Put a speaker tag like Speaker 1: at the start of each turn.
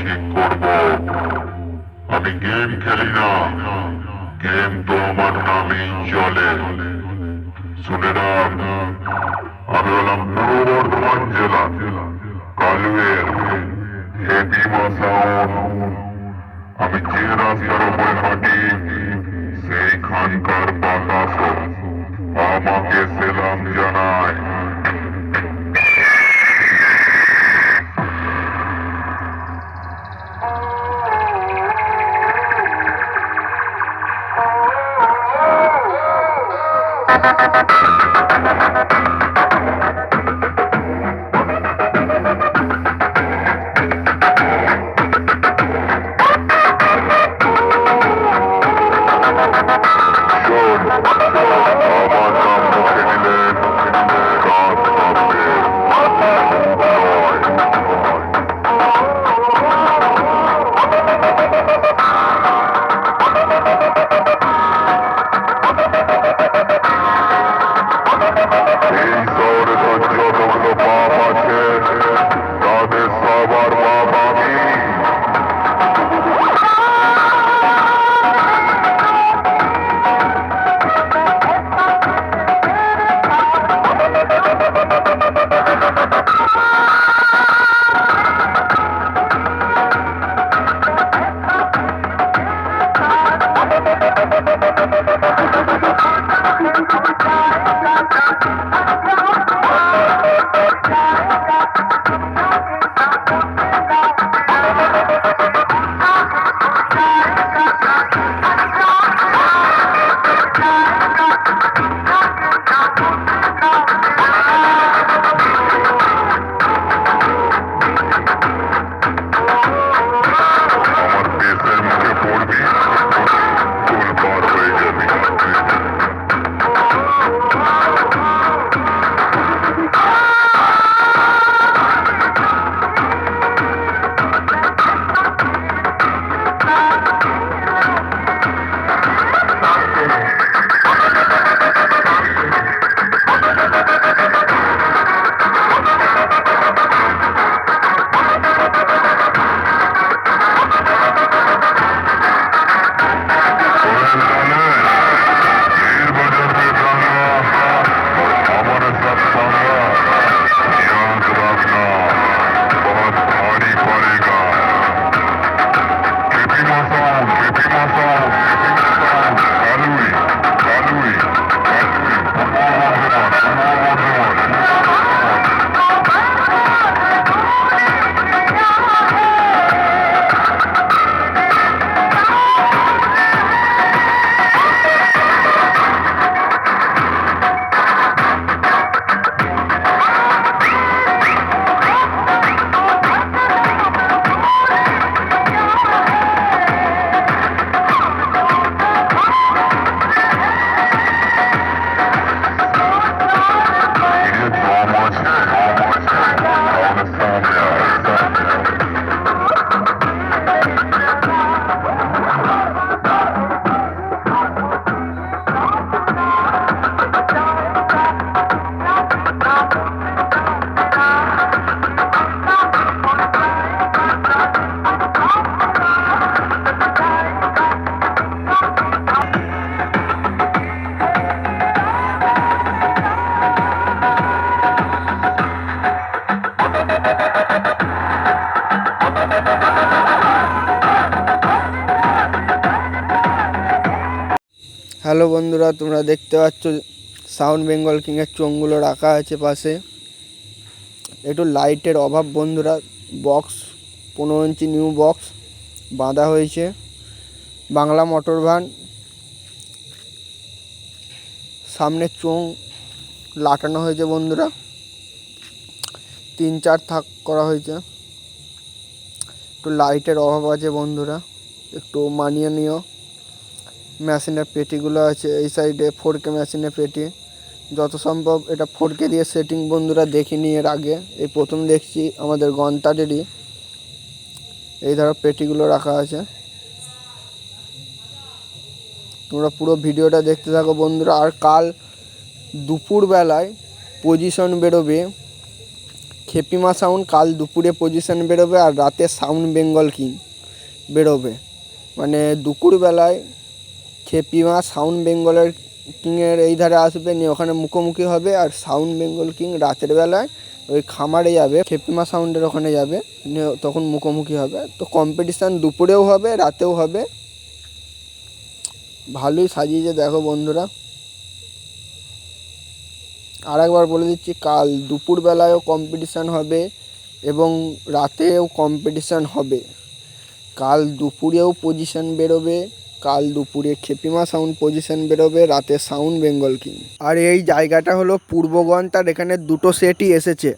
Speaker 1: ঠিক করব আমি গেম খেলি না গেম তো আমার নামেই চলে। শুনে রাখ আমি হলাম পূর্ব বর্ধমান জেলা, কালুয়ের হেপি আমি যে রাস্তার উপরে হাঁটি সেইখানকার বাতাস আমাকে সেলাম Thank you. Ain't so the touch, go, go, go, go, go, go, go, go,
Speaker 2: hello বন্ধুরা, তোমরা দেখতে পাচ্ছ সাউন্ড বেঙ্গল কিংয়ের চোঙগুলো রাখা আছে পাশে। একটু লাইটের অভাব বন্ধুরা, বক্স, পনেরো ইঞ্চি নিউ বক্স বাঁধা হয়েছে। বাংলা মোটর ভ্যান, সামনে চোং লাটানো হয়েছে বন্ধুরা। তিন চার থাক করা হয়েছে। একটু লাইটের অভাব আছে বন্ধুরা, একটু মানিয়ে নিও। মেশিনের পেটিগুলো আছে, এই সাইডে ফোর কে মেশিনের পেটি। যত সম্ভব এটা ফোর কে দিয়ে সেটিং বন্ধুরা দেখিনি এর আগে। এই প্রথম দেখছি আমাদের গন্তারেরই এই ধরো পেটিগুলো রাখা আছে। তোমরা পুরো ভিডিওটা দেখতে থাকো বন্ধুরা। আর কাল দুপুরবেলায় পজিশন বেরোবে। খেপিমা সাউন্ড কাল দুপুরে পজিশন বেরোবে আর রাতে সাউন্ড বেঙ্গল কিং বেরোবে। মানে দুপুরবেলায় খেপিমা সাউন্ড বেঙ্গলের কিংয়ের এই ধারে আসবে, নিয়ে ওখানে মুখোমুখি হবে আর সাউন্ড বেঙ্গল কিং রাতের বেলায় ওই খামারে যাবে খেপিমা সাউন্ডের ওখানে যাবে, নিয়ে তখন মুখোমুখি হবে। তো কম্পিটিশান দুপুরেও হবে, রাতেও হবে। ভালোই সাজিয়েছে, দেখো বন্ধুরা। আর একবার বলে দিচ্ছি, কাল দুপুরবেলায়ও কম্পিটিশান হবে এবং রাতেও কম্পিটিশান হবে। কাল দুপুরেও পজিশান বেরোবে, কাল দুপুরে খেপিমা সাউন্ড পজিশন বেরোবে, রাতে সাউন্ড বেঙ্গল কিং আর এই জায়গাটা হলো পূর্বগঞ্জ তার এখানে দুটো সেটই এসেছে।